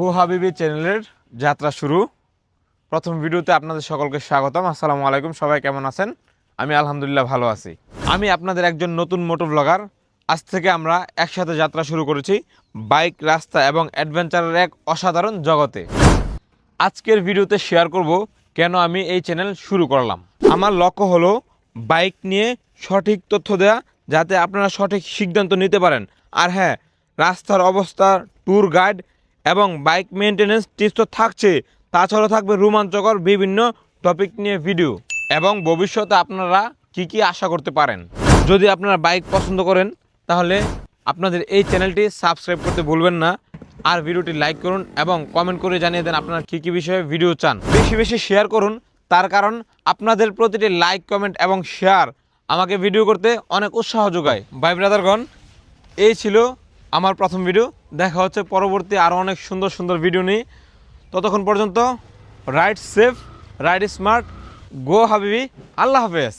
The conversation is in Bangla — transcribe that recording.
গো হাবিবি চ্যানেলের যাত্রা শুরু। প্রথম ভিডিওতে আপনাদের সকলকে স্বাগতম। আসসালামু আলাইকুম, সবাই কেমন আছেন? আমি আলহামদুলিল্লাহ ভালো আছি। আমি আপনাদের একজন নতুন মোটো ব্লগার আজ থেকে আমরা একসাথে যাত্রা শুরু করেছি বাইক, রাস্তা এবং অ্যাডভেঞ্চারের এক অসাধারণ জগতে। আজকের ভিডিওতে শেয়ার করব কেন আমি এই চ্যানেল শুরু করলাম। আমার লক্ষ্য হলো বাইক নিয়ে সঠিক তথ্য দেওয়া যাতে আপনারা সঠিক সিদ্ধান্ত নিতে পারেন। আর হ্যাঁ রাস্তার অবস্থা ট্যুর গাইড এবং বাইক মেনটেনেন্স টিপস তো থাকছে তাছাড়াও থাকবে রোমাঞ্চকর বিভিন্ন টপিক নিয়ে ভিডিও। এবং ভবিষ্যতে আপনারা কি কি আশা করতে পারেন? যদি আপনারা বাইক পছন্দ করেন, তাহলে আপনাদের এই চ্যানেলটি সাবস্ক্রাইব করতে ভুলবেন না। আর ভিডিওটি লাইক করুন এবং কমেন্ট করে জানিয়ে দেন আপনারা কী কী বিষয়ে ভিডিও চান। বেশি বেশি শেয়ার করুন, তার কারণ আপনাদের প্রতিটি লাইক, কমেন্ট এবং শেয়ার আমাকে ভিডিও করতে অনেক উৎসাহ যোগায়। ভাই ব্রাদারগণ, এই ছিল আমার প্রথম ভিডিও। দেখা হচ্ছে পরবর্তী আরও অনেক সুন্দর সুন্দর ভিডিও নিয়ে। ততক্ষণ পর্যন্ত ride safe ride smart go হাবিবি, আল্লাহ হাফেজ।